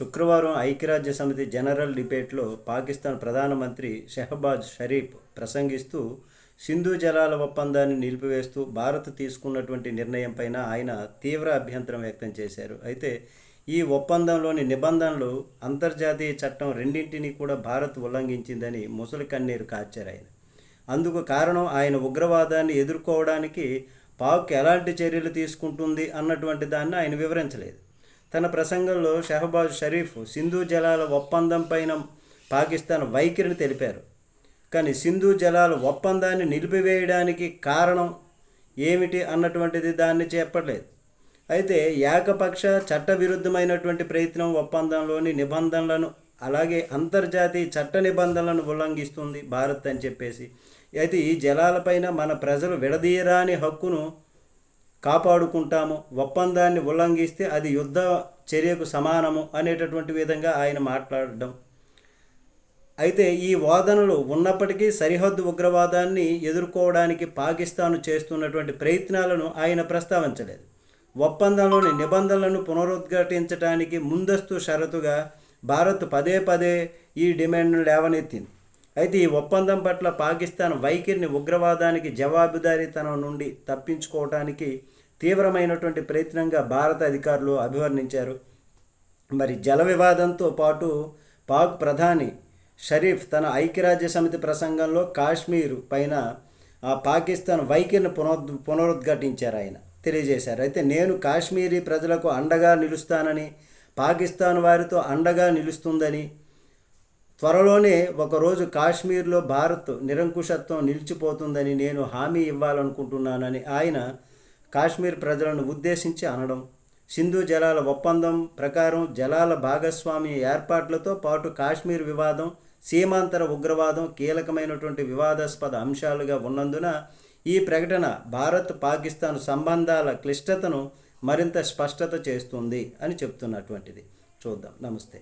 శుక్రవారం ఐక్యరాజ్య సమితి జనరల్ డిబేట్లో పాకిస్తాన్ ప్రధానమంత్రి షెహబాజ్ షరీఫ్ ప్రసంగిస్తూ సింధు జలాల ఒప్పందాన్ని నిలిపివేస్తూ భారత్ తీసుకున్నటువంటి నిర్ణయంపైన ఆయన తీవ్ర అభ్యంతరం వ్యక్తం చేశారు. అయితే ఈ ఒప్పందంలోని నిబంధనలు అంతర్జాతీయ చట్టం రెండింటినీ కూడా భారత్ ఉల్లంఘించిందని ముసలి కన్నీరు కార్చారు ఆయన. అందుకు కారణం ఆయన ఉగ్రవాదాన్ని ఎదుర్కోవడానికి పాక్ ఎలాంటి చర్యలు తీసుకుంటుంది అన్నటువంటి దాన్ని ఆయన వివరించలేదు. తన ప్రసంగంలో షహబాజ్ షరీఫ్ సింధు జలాల ఒప్పందం పైన పాకిస్తాన్ వైఖరిని తెలిపారు. కానీ సింధు జలాల ఒప్పందాన్ని నిలిపివేయడానికి కారణం ఏమిటి అన్నటువంటిది దాన్ని చెప్పలేదు అయితే ఏకపక్ష చట్టవిరుద్ధమైనటువంటి ప్రయత్నం ఒప్పందంలోని నిబంధనలను అలాగే అంతర్జాతీయ చట్ట నిబంధనలను ఉల్లంఘిస్తుంది భారత్ అని చెప్పేసి. అయితే ఈ జలాలపైన మన ప్రజలు విడదీయరాని హక్కును కాపాడుకుంటాము. ఒప్పందాన్ని ఉల్లంఘిస్తే అది యుద్ధ చర్యకు సమానము అనేటటువంటి విధంగా ఆయన మాట్లాడడం. అయితే ఈ వాదనలు ఉన్నప్పటికీ సరిహద్దు ఉగ్రవాదాన్ని ఎదుర్కోవడానికి పాకిస్తాన్ చేస్తున్నటువంటి ప్రయత్నాలను ఆయన ప్రస్తావించలేదు. ఒప్పందంలోని నిబంధనలను పునరుద్ఘాటించడానికి ముందస్తు షరతుగా భారత్ పదే పదే ఈ డిమాండ్ను లేవనెత్తింది. అయితే ఈ ఒప్పందం పట్ల పాకిస్తాన్ వైఖరిని ఉగ్రవాదానికి జవాబుదారీతనం నుండి తప్పించుకోవటానికి తీవ్రమైనటువంటి ప్రయత్నంగా భారత అధికారులు అభివర్ణించారు. మరి జల వివాదంతో పాటు పాక్ ప్రధాని షరీఫ్ తన ఐక్యరాజ్య సమితి ప్రసంగంలో కాశ్మీర్ పైన ఆ పాకిస్తాన్ వైఖరిని పునరుద్ పునరుద్ఘాటించారు ఆయన. తెలియజేశారు. అయితే నేను కాశ్మీరీ ప్రజలకు అండగా నిలుస్తానని పాకిస్తాన్ వారితో అండగా నిలుస్తుందని త్వరలోనే ఒకరోజు కాశ్మీర్లో భారత్ నిరంకుశత్వం నిలిచిపోతుందని నేను హామీ ఇవ్వాలనుకుంటున్నానని ఆయన కాశ్మీర్ ప్రజలను ఉద్దేశించి అనడం. సింధు జలాల ఒప్పందం ప్రకారం జలాల భాగస్వామ్య ఏర్పాట్లతో పాటు కాశ్మీర్ వివాదం సీమాంతర ఉగ్రవాదం కీలకమైనటువంటి వివాదాస్పద అంశాలుగా ఉన్నందున ఈ ప్రకటన భారత్ పాకిస్తాన్ సంబంధాల క్లిష్టతను మరింత స్పష్టత చేస్తుంది అని చెప్తున్నటువంటిది. చూద్దాం. నమస్తే.